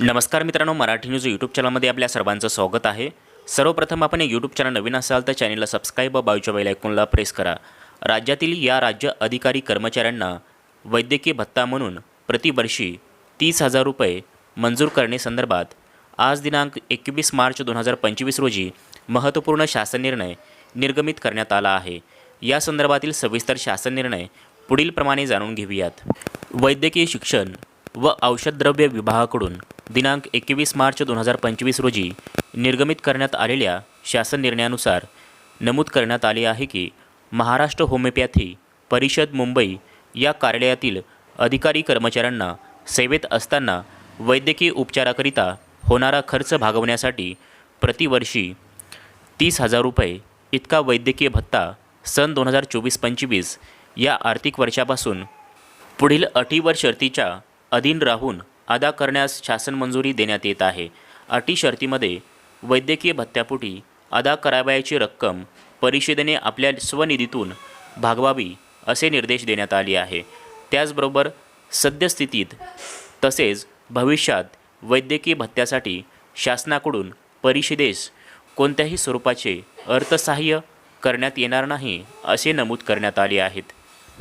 नमस्कार मित्रांनो Marathi news YouTube चॅनलमध्ये आपल्या सर्वांचं स्वागत आहे. सर्वप्रथम आपण एक यूट्यूब चॅनल नवीन असाल तर चॅनलला सबस्क्राईब व बाजूच्या बेल प्रेस करा. राज्यातील या राज्य अधिकारी कर्मचाऱ्यांना वैद्यकीय भत्ता म्हणून प्रतिवर्षी तीस हजार रुपये मंजूर करण्यासंदर्भात आज दिनांक एकवीस मार्च दोन हजार पंचवीस रोजी महत्त्वपूर्ण शासन निर्णय निर्गमित करण्यात आला आहे. या संदर्भातील सविस्तर शासन निर्णय पुढीलप्रमाणे जाणून घेऊयात. वैद्यकीय शिक्षण व औषधद्रव्य विभागाकडून दिनांक एकवीस मार्च दोन हजार पंचवीस रोजी निर्गमित करण्यात आलेल्या शासन निर्णयानुसार नमूद करण्यात आले आहे की महाराष्ट्र होमिओपॅथी परिषद मुंबई या कार्यालयातील अधिकारी कर्मचाऱ्यांना सेवेत असताना वैद्यकीय उपचाराकरिता होणारा खर्च भागवण्यासाठी प्रतिवर्षी तीस हजार रुपये इतका वैद्यकीय भत्ता सन दोन हजार चोवीस पंचवीस या आर्थिक वर्षापासून पुढील अटीवर शर्तीच्या अधीन राहून अदा करण्यास शासन मंजुरी देण्यात येत आहे. अटी शर्तीमध्ये वैद्यकीय भत्त्यापोटी अदा करावयाची रक्कम परिषदेने आपल्या स्वनिधीतून भागवावी असे निर्देश देण्यात आले आहे. त्याचबरोबर सद्यस्थितीत तसेच भविष्यात वैद्यकीय भत्त्यासाठी शासनाकडून परिषदेस कोणत्याही स्वरूपाचे अर्थसहाय्य करण्यात येणार नाही असे नमूद करण्यात आले आहेत.